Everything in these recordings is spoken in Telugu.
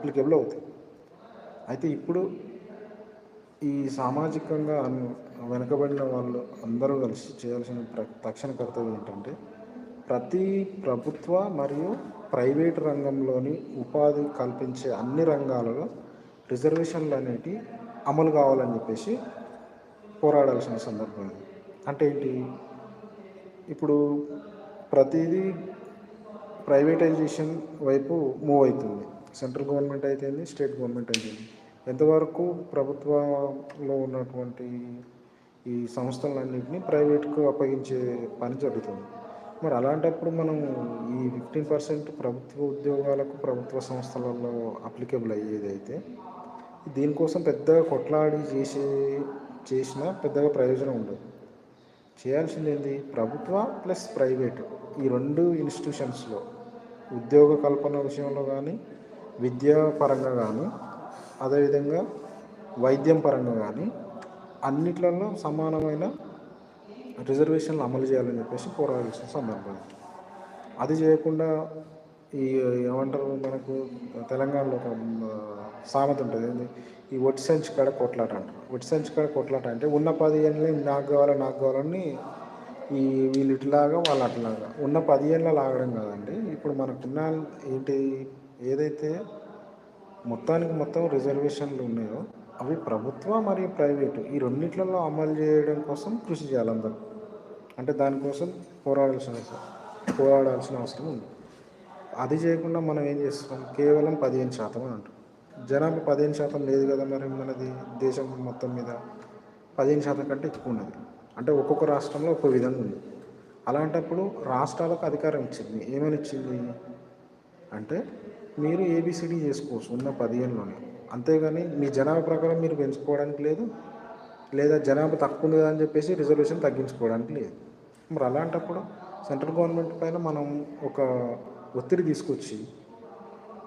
అప్లికేబుల్ అవుతాయి. అయితే ఇప్పుడు ఈ సామాజికంగా వెనుకబడిన వాళ్ళు అందరూ కలిసి చేయాల్సిన ప్ర తక్షణ కర్తవ్యం ఏంటంటే ప్రతి ప్రభుత్వ మరియు ప్రైవేట్ రంగంలోని ఉపాధి కల్పించే అన్ని రంగాలలో రిజర్వేషన్లు అనేటివి అమలు కావాలని చెప్పేసి పోరాడాల్సిన సందర్భం ఇది. అంటే ఏంటి? ఇప్పుడు ప్రతిదీ ప్రైవేటైజేషన్ వైపు మూవ్ అవుతుంది. సెంట్రల్ గవర్నమెంట్ అయితేంది స్టేట్ గవర్నమెంట్ అయితేంది ఎంతవరకు ప్రభుత్వంలో ఉన్నటువంటి ఈ సంస్థలన్నింటినీ ప్రైవేట్కు అప్పగించే పని జరుగుతుంది. మరి అలాంటప్పుడు మనం ఈ ఫిఫ్టీన్ పర్సెంట్ ప్రభుత్వ ఉద్యోగాలకు ప్రభుత్వ సంస్థలలో అప్లికేబుల్ అయ్యేది అయితే దీనికోసం పెద్దగా కొట్లాడి చేసే చేసినా పెద్దగా ప్రయోజనం ఉండదు. చేయాల్సింది ఏంది? ప్రభుత్వ ప్లస్ ప్రైవేట్. ఈ రెండు ఇన్స్టిట్యూషన్స్లో ఉద్యోగ కల్పన విషయంలో కానీ విద్యా పరంగా కానీ అదేవిధంగా వైద్యం పరంగా కానీ అన్నిట్లలో సమానమైన రిజర్వేషన్లు అమలు చేయాలని చెప్పేసి పోరాడాల్సిన సందర్భం. అది చేయకుండా ఈ ఏమంటారు మనకు తెలంగాణలో ఒక సామెత ఉంటుంది. ఈ ఒట్టి సంచి కాడ కొట్లాట అంటారు. ఒట్టి సంచి కాడ కొట్లాట అంటే ఉన్న పది ఏళ్ళని నాకు కావాలి నాకు కావాలని ఈ వీళ్ళు ఇట్లాగా వాళ్ళు అట్లాగా. ఉన్న పది ఏళ్ళ లాగడం కాదండి. ఇప్పుడు మనకున్న ఏంటి ఏదైతే మొత్తానికి మొత్తం రిజర్వేషన్లు ఉన్నాయో అవి ప్రభుత్వ మరియు ప్రైవేటు ఈ రెండిట్లలో అమలు చేయడం కోసం కృషి చేయాలి అందరూ. అంటే దానికోసం పోరాడాల్సిన పోరాడాల్సిన అవసరం ఉంది. అది చేయకుండా మనం ఏం చేస్తున్నాం కేవలం పదిహేను శాతం అని అంటాం. జనాభా పదిహేను శాతం లేదు కదా మరి మనది దేశం మొత్తం మీద? పదిహేను శాతం కంటే ఎక్కువ ఉన్నది. అంటే ఒక్కొక్క రాష్ట్రంలో ఒక్కో విధంగా ఉంది. అలాంటప్పుడు రాష్ట్రాలకు అధికారం ఇచ్చింది. ఏమని ఇచ్చింది? అంటే మీరు ఏబిసిడి చేసుకోవచ్చు ఉన్న పదిహేనులోనే. అంతేగాని మీ జనాభా ప్రకారం మీరు పెంచుకోవడానికి లేదు లేదా జనాభా తక్కువ ఉంది అని చెప్పేసి రిజర్వేషన్ తగ్గించుకోవడానికి లేదు. మరి అలాంటప్పుడు సెంట్రల్ గవర్నమెంట్ పైన మనం ఒక ఒత్తిడి తీసుకొచ్చి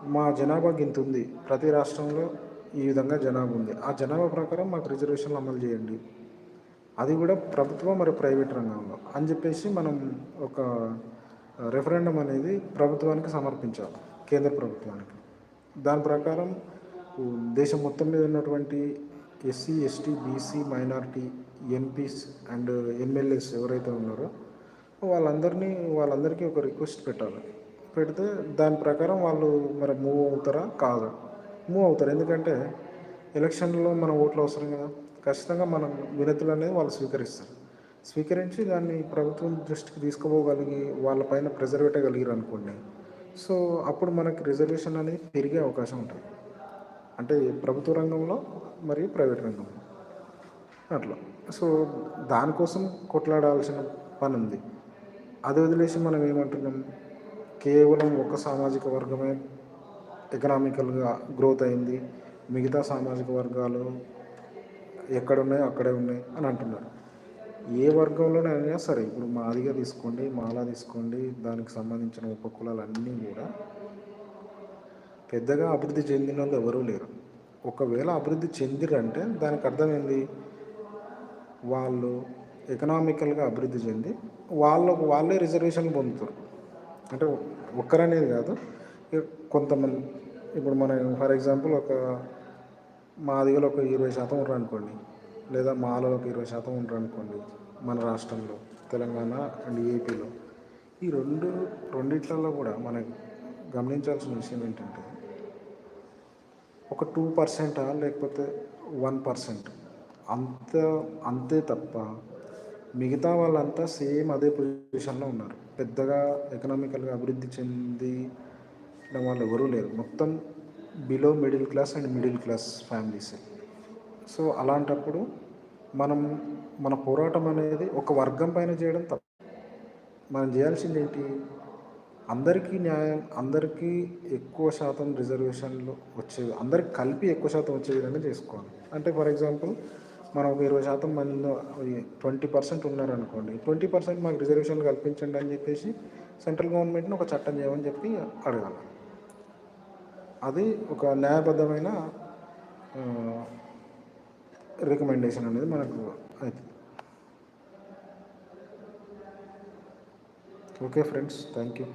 మా జనాభా గింత ఉంది ప్రతి రాష్ట్రంలో ఈ విధంగా జనాభా ఉంది. ఆ జనాభా ప్రకారం మాకు రిజర్వేషన్లు అమలు చేయండి. అది కూడా ప్రభుత్వం మరియు ప్రైవేట్ రంగంలో. అని చెప్పేసి మనం ఒక రెఫరెండం అనేది ప్రభుత్వానికి సమర్పించాలి. కేంద్ర ప్రభుత్వానికి. దాని ప్రకారం దేశం మొత్తం మీద ఉన్నటువంటి SC ST BC minority MPs and MLAs ఎవరైతే ఉన్నారో వాళ్ళందరినీ వాళ్ళందరికీ ఒక రిక్వెస్ట్ పెట్టాలి. పెడితే దాని ప్రకారం వాళ్ళు మరి మూవ్ అవుతారా కాదు? మూవ్ అవుతారు. ఎందుకంటే ఎలక్షన్లో మన ఓట్లు అవసరం కదా. ఖచ్చితంగా మనం వినతులు అనేది వాళ్ళు స్వీకరిస్తారు. స్వీకరించి దాన్ని ప్రభుత్వం దృష్టికి తీసుకుపోగలిగి వాళ్ళపైన ప్రెజర్ పెట్టగలిగారు అనుకోండి సో అప్పుడు మనకి రిజర్వేషన్ అనేది పెరిగే అవకాశం ఉంటుంది. అంటే ప్రభుత్వ రంగంలో మరియు ప్రైవేట్ రంగంలో. అట్లా. సో దానికోసం కొట్లాడాల్సిన పని ఉంది. అది వదిలేసి మనం ఏమంటున్నాం? కేవలం ఒక సామాజిక వర్గమే ఎకనామికల్గా గ్రోత్ అయింది. మిగతా సామాజిక వర్గాలు ఎక్కడున్నాయో అక్కడే ఉన్నాయి అని అంటున్నారు. ఏ వర్గంలోనైనా సరే ఇప్పుడు మాదిగా తీసుకోండి మాలా తీసుకోండి దానికి సంబంధించిన ఉపకులాలన్నీ కూడా పెద్దగా అభివృద్ధి చెందిన వాళ్ళు ఎవరూ లేరు. ఒకవేళ అభివృద్ధి చెందిరంటే దానికి అర్థం ఏంది? వాళ్ళు ఎకనామికల్గా అభివృద్ధి చెంది వాళ్ళకు వాళ్ళే రిజర్వేషన్ పొందుతారు. అంటే ఒక్కరనేది కాదు. కొంతమంది ఇప్పుడు మన ఫర్ ఎగ్జాంపుల్ ఒక మాదిగలో ఒక ఇరవై శాతం ఉన్నారు అనుకోండి లేదా మాలో ఒక ఇరవై శాతం ఉంటారనుకోండి అనుకోండి మన రాష్ట్రంలో తెలంగాణ అండ్ ఏపీలో. ఈ రెండు రెండిట్లలో కూడా మనం గమనించాల్సిన విషయం ఏంటంటే ఒక టూ పర్సెంటా లేకపోతే వన్ పర్సెంట్? అంత అంతే తప్ప మిగతా వాళ్ళంతా సేమ్ అదే పొజిషన్లో ఉన్నారు. పెద్దగా ఎకనామికల్గా అభివృద్ధి చెంది వాళ్ళు ఎవరూ లేరు. మొత్తం below middle class and middle class ఫ్యామిలీసే. So అలాంటప్పుడు మనం మన పోరాటం అనేది ఒక వర్గం పైన చేయడం తప్పు. మనం చేయాల్సింది ఏంటి? అందరికీ న్యాయం అందరికీ ఎక్కువ శాతం రిజర్వేషన్లు వచ్చే అందరికి కలిపి ఎక్కువ శాతం వచ్చే విధంగా చేసుకోవాలి. అంటే ఫర్ ఎగ్జాంపుల్ మనం ఒక ఇరవై శాతం మంది ట్వంటీ పర్సెంట్ ఉన్నారనుకోండి ట్వంటీ పర్సెంట్ మాకు రిజర్వేషన్లు కల్పించండి అని చెప్పేసి సెంట్రల్ గవర్నమెంట్ని ఒక చట్టం చేయమని చెప్పి అడగాలి. అది ఒక న్యాయబద్ధమైన రికమెండేషన్ అనేది మనకు అవుతుంది ఓకే ఫ్రెండ్స్ థ్యాంక్ యూ